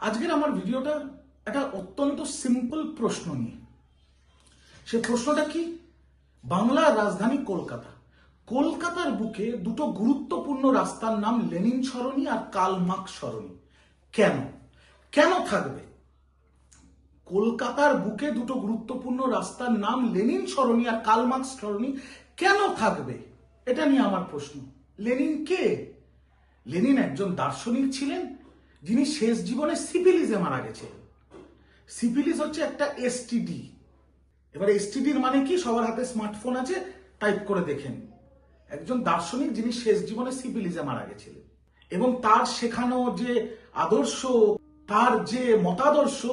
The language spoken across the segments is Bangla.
আজকের আমার ভিডিওটা একটা অত্যন্ত সিম্পল প্রশ্ন নিয়ে। সে প্রশ্নটা কি? বাংলার রাজধানী কলকাতা। কলকাতার বুকে দুটো গুরুত্বপূর্ণ রাস্তার নাম লেনিন সরণি আর কালমার্ক সরণি। কেন? কেন থাকবে? কলকাতার বুকে দুটো গুরুত্বপূর্ণ রাস্তার নাম লেনিন সরণি আর কালমার্কস সরণি কেন থাকবে? এটা নিয়ে আমার প্রশ্ন। লেনিন কে? লেনিন একজন দার্শনিক ছিলেন যিনি শেষ জীবনে সিপিলিসে মারা গেছেন। সিপিলিস হচ্ছে একটা এসটিডি এবার এসটিডির মানে কি? সবার হাতে স্মার্টফোন আছে টাইপ করে দেখেন। একজন দার্শনিক যিনি শেষ জীবনে সিপিলিসে মারা গেছিলেন। এবং তার শেখানো যে আদর্শ, তার যে মতাদর্শ,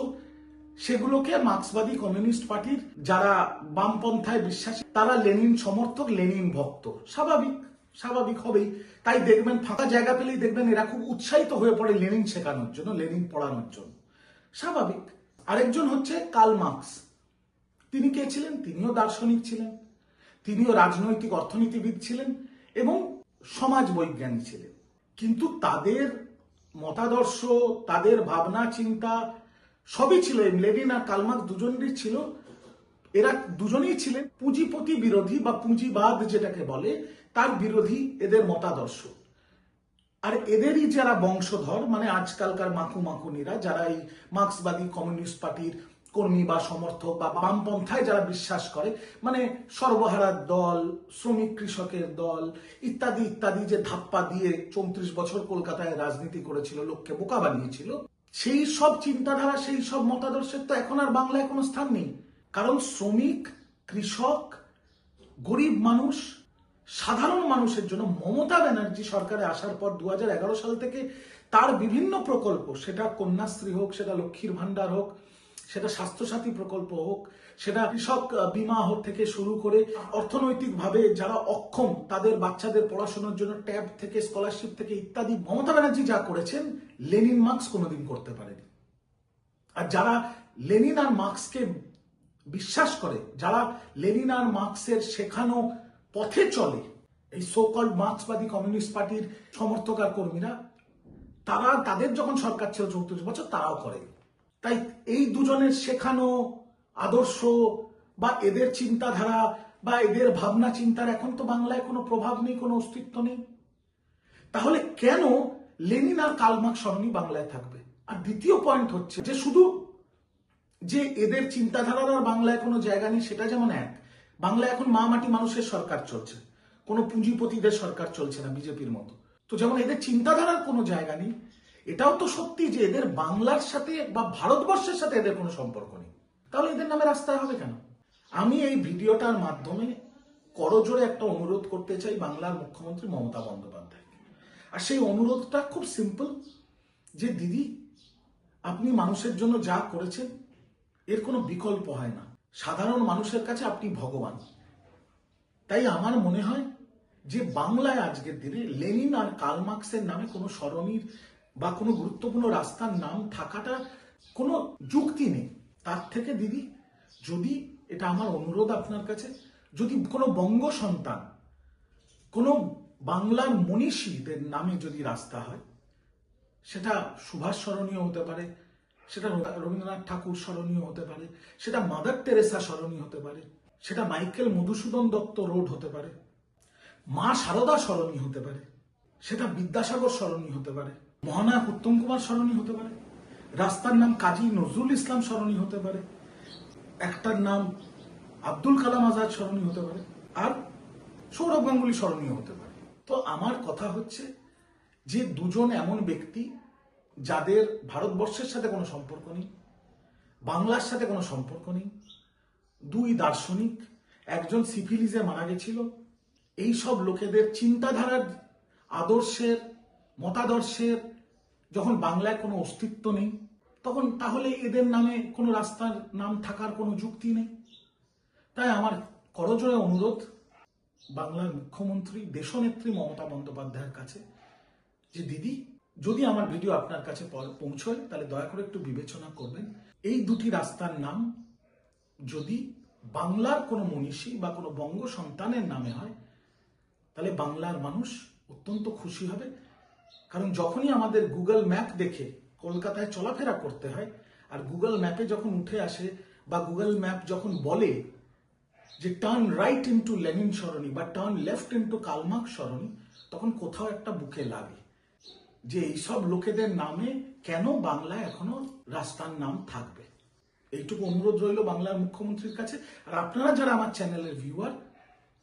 সেগুলোকে মার্ক্সবাদী কমিউনিস্ট পার্টির যারা বামপন্থায় বিশ্বাসী, তারা লেনিন সমর্থক, লেনিন ভক্ত। স্বাভাবিক। স্বাভাবিক হবেই। তাই দেখবেন, ফাঁকা জায়গা পেলেই দেখবেন এরা খুব উৎসাহিত হয়ে পড়ে লেনিন শেখানোর জন্য, লেনিন পড়ানোর জন্য। স্বাভাবিক। আরেকজন হচ্ছে কার্ল মার্কস। তিনি কে ছিলেন? তিনিও দার্শনিক ছিলেন। তিনিও রাজনৈতিক অর্থনীতিবিদ ছিলেন এবং সমাজ বৈজ্ঞানিক ছিলেন। কিন্তু তাদের মতাদর্শ, তাদের ভাবনা, চিন্তা সবই ছিল, লেনিন আর কালমার্ক দুজনেরই ছিল এরা দুজনেই ছিলেন পুঁজিপতি বিরোধী বা পুঁজিবাদ যেটাকে বলে, তার বিরোধী এদের মতাদর্শ। আর এদেরই যারা বংশধর মানে আজকালকার মাকু মাকুনিরা যারা এই মার্ক্সবাদী কমিউনিস্ট পার্টির কর্মী বা সমর্থক বা বামপন্থায় যারা বিশ্বাস করে মানে সর্বহারার দল, শ্রমিক কৃষকের দল, ইত্যাদি ইত্যাদি যে ধাপ্পা দিয়ে চৌত্রিশ বছর কলকাতায় রাজনীতি করেছিল, লোককে বোকা বানিয়েছিল, সেই সব চিন্তাধারা, সেই সব মতাদর্শের তো এখন আর বাংলায় কোনো স্থান নেই। কারণ শ্রমিক, কৃষক, গরিব মানুষ, সাধারণ মানুষের জন্য মমতা ব্যানার্জি সরকারে আসার পর দু হাজার এগারো সাল থেকে তার বিভিন্ন প্রকল্প, সেটা কন্যাশ্রী হোক, সেটা লক্ষ্মীর ভান্ডার হোক, সেটা স্বাস্থ্যসাথী প্রকল্প হোক, সেটা কৃষক বিমা হোক থেকে শুরু করে অর্থনৈতিকভাবে যারা অক্ষম, তাদের বাচ্চাদের পড়াশোনার জন্য ট্যাব থেকে, স্কলারশিপ থেকে ইত্যাদি, মমতা ব্যানার্জি যা করেছেন, লেনিন মার্কস কোনোদিন করতে পারেনি। আর যারা লেনিন আর মার্কসকে বিশ্বাস করে যারা লেনিন আর মার্কসের শেখানো পথে চলে, এই সোকল্ড মার্ক্সবাদী কমিউনিস্ট পার্টির সমর্থক আর কর্মীরা, তারা তাদের যখন সরকার ছিল চৌত্রিশ বছর, তারাও করে। তাই এই দুজনের শেখানো আদর্শ বা এদের চিন্তাধারা বা এদের ভাবনা চিন্তার এখন তো বাংলায় কোনো প্রভাব নেই, কোনো অস্তিত্ব নেই। তাহলে কেন লেনিন আর কালমার্ক সরণি বাংলায় থাকবে? আর দ্বিতীয় পয়েন্ট হচ্ছে যে শুধু যে এদের চিন্তাধারার আর বাংলায় কোনো জায়গা নেই, সেটা যেমন এক। বাংলা এখন মা মাটি মানুষের সরকার চলছে। কোনো পুঁজিপতিদের সরকার চলছে না বিজেপির মতো। তো যেমন এদের চিন্তাধারার কোনো জায়গা নেই, এটাও তো সত্যি যে এদের বাংলার সাথে বা ভারতবর্ষের সাথে এদের কোনো সম্পর্ক নেই। তাহলে এদের নামে রাস্তায় হবে কেন? আমি এই ভিডিওটার মাধ্যমে করজোরে একটা অনুরোধ করতে চাই বাংলার মুখ্যমন্ত্রী মমতা বন্দ্যোপাধ্যায় আর সেই অনুরোধটা খুব সিম্পল যে, দিদি, আপনি মানুষের জন্য যা করেছেন এর কোনো বিকল্প হয় না। সাধারণ মানুষের কাছে আপনি ভগবান। তাই আমার মনে হয় যে বাংলায় আজকের দিনে লেনিন আর কালমার্কসের নামে কোনো স্মরণীর বা কোনো গুরুত্বপূর্ণ রাস্তার নাম থাকাটা কোনো যুক্তি নেই। তার থেকে দিদি, যদি এটা আমার অনুরোধ আপনার কাছে, যদি কোনো বঙ্গ সন্তান, কোনো বাংলার মনীষীদের নামে যদি রাস্তা হয়, সেটা সুভাষ স্মরণীয় হতে পারে সেটা রবীন্দ্রনাথ ঠাকুর স্মরণীয় হতে পারে, সেটা মাদার তেরেসা স্মরণীয় হতে পারে, সেটা মাইকেল মধুসূদন দত্ত রোড হতে পারে, মা সারদা স্মরণীয় হতে পারে, সেটা বিদ্যাসাগর স্মরণীয় হতে পারে, মহানায়ক উত্তম কুমার স্মরণীয় হতে পারে, রাস্তার নাম কাজী নজরুল ইসলাম স্মরণীয় হতে পারে, একটার নাম আব্দুল কালাম আজাদ স্মরণীয় হতে পারে, আর সৌরভ গাঙ্গুলি স্মরণীয় হতে পারে। তো আমার কথা হচ্ছে যে দুজন এমন ব্যক্তি যাদের ভারতবর্ষের সাথে কোনো সম্পর্ক নেই, বাংলার সাথে কোনো সম্পর্ক নেই, দুই দার্শনিক, একজন সিফিলিসে মারা গেছিল, এই সব লোকেদের চিন্তাধারার আদর্শের, মতাদর্শের যখন বাংলায় কোনো অস্তিত্ব নেই, তখন তাহলে এদের নামে কোনো রাস্তার নাম থাকার কোনো যুক্তি নেই? তাই আমার করজোড়ে অনুরোধ বাংলার মুখ্যমন্ত্রী, দেশনেত্রী মমতা বন্দ্যোপাধ্যায়ের কাছে যে, দিদি যদি আমার ভিডিও আপনার কাছে পৌঁছয়, তাহলে দয়া করে একটু বিবেচনা করবেন। এই দুটি রাস্তার নাম যদি বাংলার কোনো মনীষী বা কোনো বঙ্গ সন্তানের নামে হয়, তাহলে বাংলার মানুষ অত্যন্ত খুশি হবে। কারণ যখনই আমাদের গুগল ম্যাপ দেখে কলকাতায় চলাফেরা করতে হয়, আর গুগল ম্যাপে যখন উঠে আসে বা গুগল ম্যাপ যখন বলে যে টার্ন রাইট ইনটু লেনিন সরণি বা turn left into Karl Marx সরণি, তখন কোথাও একটা বুকে লাগে। যে এইসব লোকেদের নামে কেন বাংলায় এখনও রাস্তার নাম থাকবে? এইটুকু অনুরোধ রইল বাংলার মুখ্যমন্ত্রীর কাছে। আর আপনারা যারা আমার চ্যানেলের ভিউয়ার,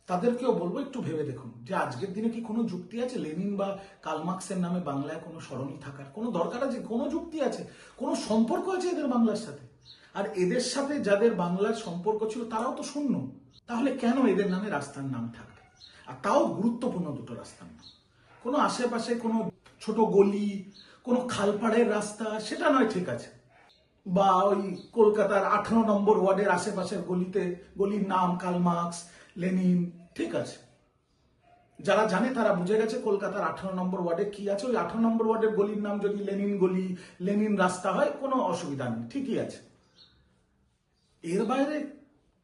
তাদেরকেও বলব একটু ভেবে দেখুন যে আজকের দিনে কি কোনো যুক্তি আছে? লেনিন বা কালমার্কসের নামে বাংলায় কোনো সরণি থাকার? কোনো দরকার আছে? কোনো যুক্তি আছে? কোনো সম্পর্ক আছে এদের বাংলার সাথে? আর এদের সাথে যাদের বাংলার সম্পর্ক ছিল, তারাও তো শূন্য। তাহলে কেন এদের নামে রাস্তার নাম থাকবে? আর তাও গুরুত্বপূর্ণ দুটো রাস্তার নাম। কোনো আশেপাশে কোনো ছোট গলি, কোনো খালপাড়ের রাস্তা, সেটা নয়, ঠিক আছে। বা ওই কলকাতার আঠারো নম্বর ওয়ার্ডের আশেপাশের গলিতে, গলির নাম কালমার্কস লেনিন, ঠিক আছে। যারা জানে তারা বুঝে গেছে কলকাতার আঠারো নম্বর ওয়ার্ডে কি আছে। ওই আঠারো নম্বর ওয়ার্ডের গলির নাম যদি লেনিন গলি, লেনিন রাস্তা হয়, কোনো অসুবিধা নেই, ঠিকই আছে। এর বাইরে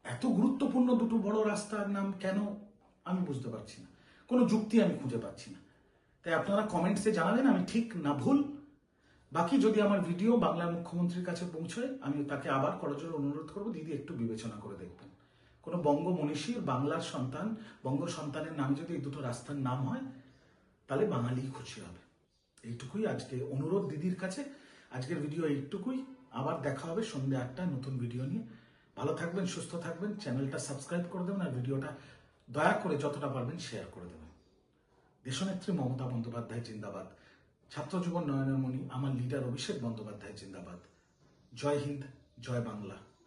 এত গুরুত্বপূর্ণ দুটো বড় রাস্তার নাম কেন, আমি বুঝতে পারছি না। কোনো যুক্তি আমি খুঁজে পাচ্ছি না। তাই আপনারা কমেন্টসে জানাবেন আমি ঠিক না ভুল? বাকি যদি আমার ভিডিও বাংলার মুখ্যমন্ত্রীর কাছে পৌঁছয়, আমি তাকে আবার করজোর অনুরোধ করব, দিদি একটু বিবেচনা করে দেখবেন। কোনো বঙ্গ মনীষীর, বাংলার সন্তান, বঙ্গ সন্তানের নামে যদি এই দুটো রাস্তার নাম হয়, তাহলে বাঙালি খুশি হবে। এইটুকুই আজকে অনুরোধ দিদির কাছে। আজকের ভিডিও এইটুকুই। আবার দেখা হবে সন্ধ্যে আটটায় নতুন ভিডিও নিয়ে। ভালো থাকবেন, সুস্থ থাকবেন। চ্যানেলটা সাবস্ক্রাইব করে দেবেন আর ভিডিওটা দয়া করে যতটা পারবেন শেয়ার করে দেবেন। দেশনেত্রী মমতা বন্দ্যোপাধ্যায় জিন্দাবাদ। ছাত্র যুব নয়নমণি, আমার লিডার অভিষেক বন্দ্যোপাধ্যায় জিন্দাবাদ। জয় হিন্দ, জয় বাংলা।